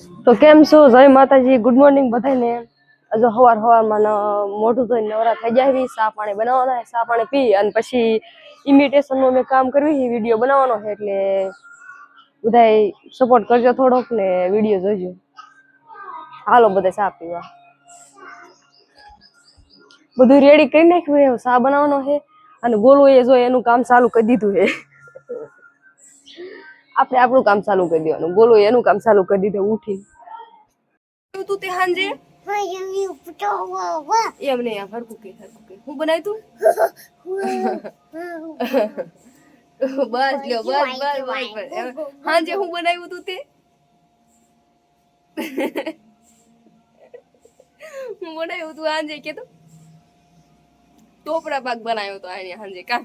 તો કેમ છો? જય માતાજી ગુડ મોર્નિંગ બધાને હજુ સવાર સવારમાં મોઢું ધોઈ નવરા થઈ જાય સા પાણી બનાવવાના સા પાણી પી અને પછી ઇમિટેશનનું મેં કામ કરવી વીડિયો બનાવવાનો છે, એટલે બધાય સપોર્ટ કરજો થોડોક ને વીડિયો જોજો. હાલો બધા સા પીવા. બધું રેડી કરી નાખ્યું સા બનાવવાનો છે અને ગોલું એ જો એનું કામ ચાલુ કરી દીધું છે. આપણે આપણું કામ ચાલુ કરી દેવાનું. બોલો એનું કામ ચાલુ કરી દીધું ઉઠી તું તે હાંજે? એમને હરકું કે હરકું કે. હું બનાવી તું? બસ લ્યો બસ બસ બસ હાંજે હું બનાવ્યું તું તે? હું બનાવ્યું તું હાંજે કે તો? ટોપરા પાક બનાવ્યો તો આને હાંજે કા?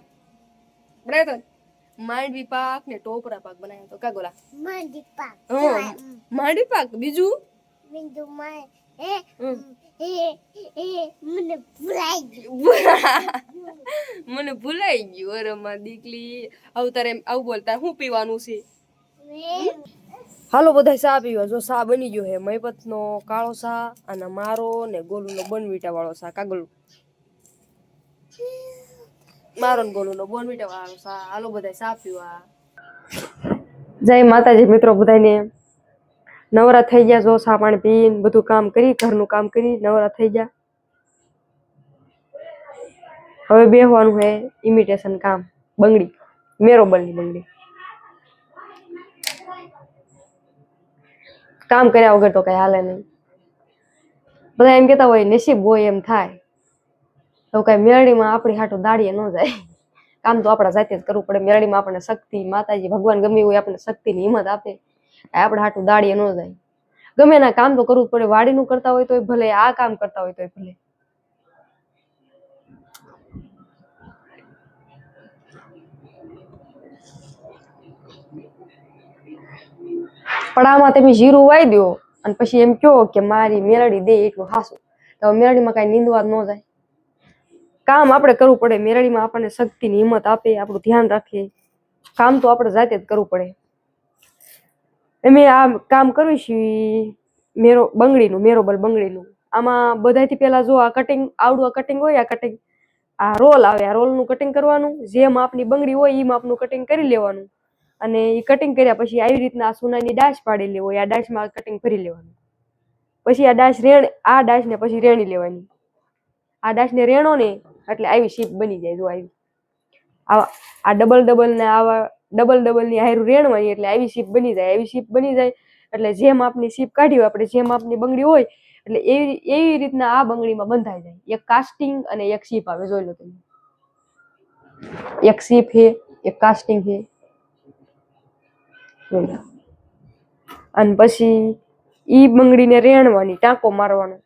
ને? માંડવી પાક ને ટોપરા પાક બનાવ્યો તો. કા ગોલા હં, માંડવી પાક બીજું? હમ. મને ભૂલાઈ ગયું. અરે માં દીકલી આવું તારે આવું બોલતા હું પીવાનું છે? હાલો બધા સા પીવા. જો સા બની ગયો હે. મહીપત નો કાળો સા અને મારો ને ગોલુ નો બનવીટા વાળો સા કાગળ મારો નો બોનવીટા વાળો સા, હાલો બધા ચા પીવા. જય માતાજી મિત્રો બધાને નવરા થઈ ગયા, જો સા પાણી પીને બધું કામ કરી, ઘરનું કામ કરી, નવરા થઈ ગયા. હવે બેહવાનું હે ઇમિટેશન કામ, બંગડી, મેરોબલની બંગડી. કામ કર્યા વગર તો કઈ હાલે નહીં. બધા એમ કેતા હોય, નસીબ હોય એમ થાય. તો કઈ મેરડીમાં આપણી હાટું દાડીએ ન જાય. કામ તો આપણા જાતે જ કરવું પડે. મેરડીમાં આપણને શક્તિ, માતાજી, ભગવાન ગમે હોય, આપણને શક્તિની હિંમત આપે. આપણે હાટું દાડીએ ન જાય. ગમે એના કામ તો કરવું પડે. વાડીનું કરતા હોય તોય ભલે, આ કામ કરતા હોય તોય ભલે. પણ આમાં તમે જીરું વાઈ દો અને પછી એમ કહો કે મારી મેરડી દે એટલું હાસું. તો મેરડીમાં કાંઈ નીંદવા ન જાય. કામ આપણે કરવું પડે, મેરડીમાં આપણને શક્તિની હિંમત આપે, આપણું ધ્યાન રાખે. કામ તો આપણે જાતે જ કરવું પડે. એમે આ કામ કરવી છે મેરો, બંગડીનું, મેરોબલ બંગડીનું. આમાં બધાથી પહેલાં જો આ કટિંગ આવડું આ કટિંગ હોય, આ કટિંગ આ રોલ આવે, આ રોલનું કટિંગ કરવાનું. જે માપની બંગડી હોય એ માપનું કટિંગ કરી લેવાનું. અને એ કટિંગ કર્યા પછી આવી રીતના આ સોનાની ડાશ પાડેલી હોય, આ ડાશમાં કટિંગ કરી લેવાનું. પછી આ ડાશ રેણ, આ ડાશને પછી રેણી લેવાની. આ રેણો ને એટલે આવી શીપ બની જાય જો આવી. આવા આ ડબલ ડબલ ને આવા ડબલ ડબલની હારું રેણવાની એટલે આવી શીપ બની જાય, આવી શીપ બની જાય. એટલે જે માપની શીપ કાઢી આપણે જે માપની બંગડી હોય, એટલે એવી એવી રીતના આ બંગડીમાં બંધાઈ જાય. એક કાસ્ટિંગ અને એક શીપ આવે, જોઈ લો તમે. એક શીપ છે એક કાસ્ટિંગ છે અને પછી ઈ બંગડીને રેણવાની, ટાંકો મારવાનો.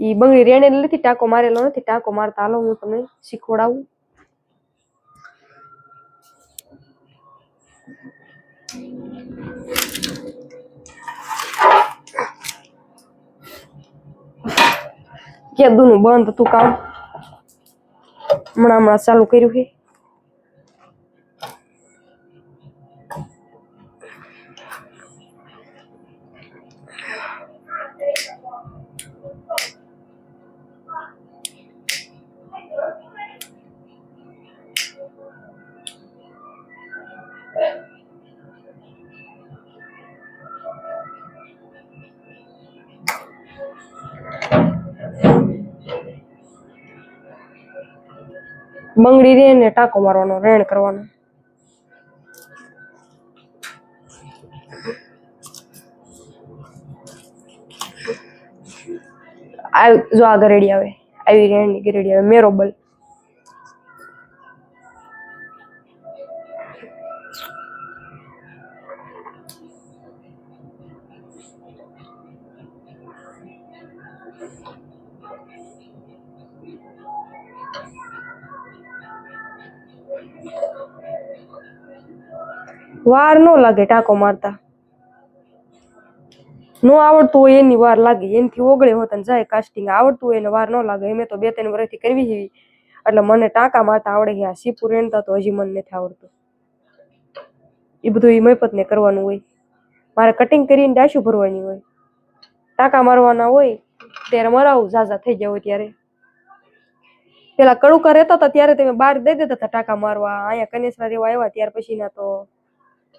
ઈ બંગડી રેણેલી નથી ટાંકો મારેલો નથી, ટાંકો મારતા હાલો હું તમને શીખવાડાવું. કેદુનું બંધ હતું કામ. હમણાં હમણાં ચાલુ કર્યું છે. બંગડી રે ને ટાંકો મારવાનો, રેણ કરવાનો. આ જો આ ગરેડી આવે, આવી રેણની ગરેડી આવે મેરોબલ વાર નો લાગે ટાંકો મારતા. નો આવડતું હોય એની વાર લાગે. એનથી ઓગળે હોત ને જાય કાસ્ટિંગ આવડતું હોય એને વાર ન લાગે. મેં તો બે ત્રણ વર્ષથી કરવી જેવી એટલે મને ટાંકા મારતા આવડે છે. આ સીપુર એનતા તો હજી મને નથી આવડતું. એ બધું એ મફતને કરવાનું હોય. મારે કટિંગ કરીને ડાશું ભરવાની હોય. ટાંકા મારવાના હોય, ત્યારે મરાવું ઝાઝા થઈ ગયા હોય ત્યારે. પેલા કડુકા રહેતા હતા, ત્યારે તમે બહાર દઈ દેતા હતા ટાંકા મારવા. અહીંયા કનેસરા રેવા આવ્યા, ત્યાર પછીના તો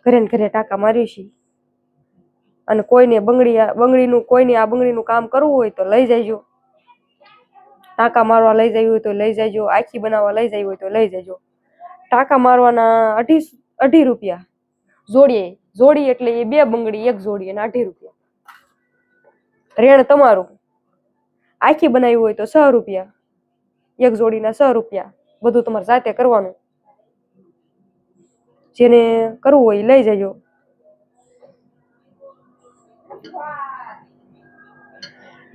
ઘરે ને ઘરે ટાંકા માર્યું છે અને કોઈને બંગડી બંગડીનું કોઈને આ બંગડીનું કામ કરવું હોય તો લઈ જજો. ટાંકા મારવા લઈ જવું હોય તો લઈ જજો. આખી બનાવવા લઈ જવી હોય તો લઈ જજો. ટાંકા મારવાના અઢી અઢી રૂપિયા. જોડીએ. જોડી એટલે એ બે બંગડી, એક જોડી અને અઢી રૂપિયા. રેણ તમારું. આખી બનાવી હોય તો છ રૂપિયા. એક જોડીના છ રૂપિયા. બધું તમારે જાતે કરવાનું. જેને કરવું હોય લઈ જજો.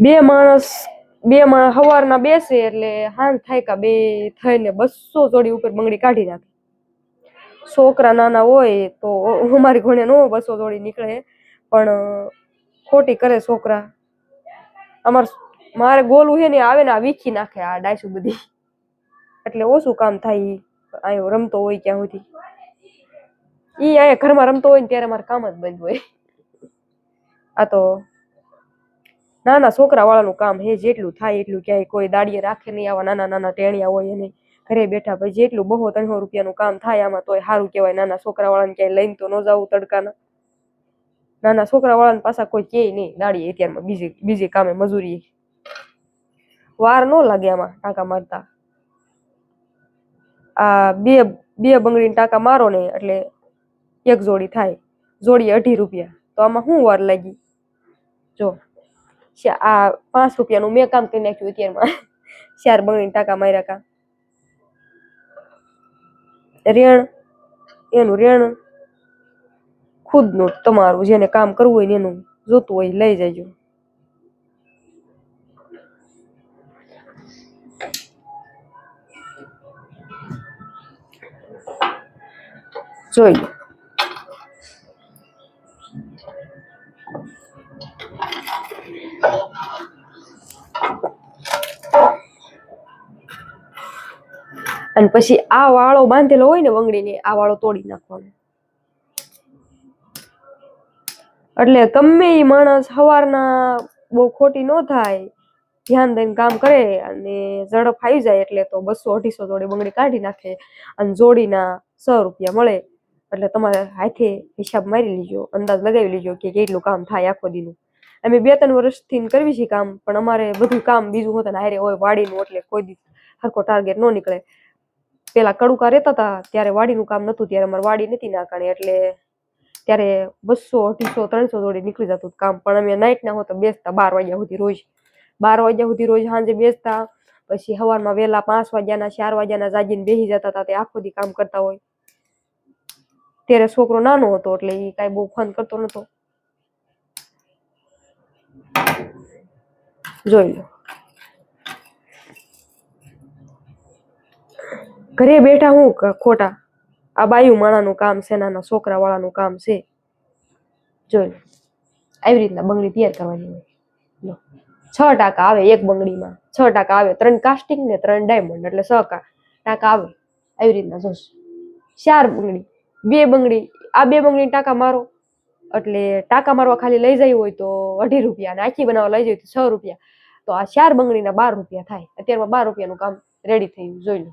બે માણસ બે માણસ સવારના બેસે એટલે હાન થાય કા બે થઈને બસો જોડી ઉપર બંગડી કાઢી નાખે. છોકરા નાના હોય તો અમારી ઘોડે નો બસો જોડી નીકળે, પણ, ખોટી કરે છોકરા. અમાર મારે ગોલું છે ને આવે ને આ વીખી નાખે, આ ડાયસુ બધી. એટલે ઓછું કામ થાય અહીં રમતો હોય ક્યાં સુધી ઈ અહીંયા ઘરમાં રમતો હોય ને ત્યારે મારે કામ જ બંધ હોય. આ તો નાના છોકરા વાળાનું કામ હે, જેટલું થાય એટલું ક્યાંય કોઈ દાડીએ રાખે નહીં, આવા નાના નાના ટેણિયા હોય એને ઘરે બેઠા પછી જેટલું બહુ ત્રણસો રૂપિયાનું કામ થાય આમાં તોય સારું કહેવાય. નાના છોકરા વાળાને ક્યાંય લઈને તો ન જવું તડકાના. નાના છોકરા વાળાને પાછા કોઈ કહે નહીં, દાડીએ અત્યારમાં બીજી બીજી કામે મજૂરી વાર ન લાગે આમાં ટાંકા મારતા. આ બે બે બંગડીને ટાંકા મારો ને એટલે એક જોડી થાય, જોડી અઢી રૂપિયા. તો આમાં શું વાર લાગી? જો આ પાંચ રૂપિયાનું મેં કામ કરી નાખ્યું અત્યારમાં. ચાર બંગડીને ટાંકા માર્યા કા. રેણ એનું રેણ ખુદનું તમારું, જેને કામ કરવું હોય ને એનું જોતું હોય લઈ જજો. જોઈ અને પછી આ વાળો બાંધેલો હોય ને બંગડીને આ વાળો તોડી નાખવાનો. એટલે ગમે એ માણસ સવારના બહુ ખોટી ન થાય, ધ્યાન દઈને કામ કરે અને ઝડપ આવી જાય એટલે તો બસો અઢીસો જોડી બંગડી કાઢી નાખે અને જોડીના સો રૂપિયા મળે. એટલે તમારે હાથે હિસાબ મારી લીજો, અંદાજ લગાવી લીજો કે કેટલું કામ થાય આખો દીનું. અમે બે ત્રણ વર્ષથી કરવી છીએ કામ, પણ અમારે બધું કામ બીજું હોતા હારે હોય વાડીનું એટલે કોઈ દી સરખો ટાર્ગેટ ન નીકળે. પેલા કડુકા રહેતા હતા, ત્યારે વાડીનું કામ નતું, ત્યારે અમારે વાડી નથી નાખાણી એટલે ત્યારે બસો, અઢીસો, ત્રણસો જોડે નીકળી જતું કામ, પણ અમે નાઇટ ના હોતા બેસતા બાર વાગ્યા સુધી રોજ. બાર વાગ્યા સુધી રોજ સાંજે બેસતા, પછી સવારમાં વહેલા પાંચ વાગ્યાના, ચાર વાગ્યાના જાગીને બેસી જતા હતા, તે આખો દી કામ કરતા હોય. ત્યારે છોકરો નાનો હતો, એટલે એ કાંઈ બહુ ફન કરતો નતો. જોઈ લો. ઘરે બેઠા હું ખોટા. આ બાયું માણાનું કામ છે નાના છોકરા વાળાનું કામ છે. જોઈ લો. આવી રીતના બંગડી તૈયાર કરવાની હોય. છ ટાકા આવે એક બંગડીમાં. છ ટાકા આવે. ત્રણ કાસ્ટિંગ ને ત્રણ ડાયમંડ એટલે છ ટાકા આવે. આવી રીતના જોશ. ચાર બંગડી. બે બંગડી. આ બે બંગડી ટાંકા મારો. એટલે ટાંકા મારવા ખાલી લઈ જઈ હોય તો અઢી રૂપિયા અને આખી બનાવવા લઈ જઈ તો છ રૂપિયા. તો આ ચાર બંગડીના બાર રૂપિયા થાય. અત્યારમાં બાર રૂપિયાનું કામ રેડી થયું. જોઈ લો.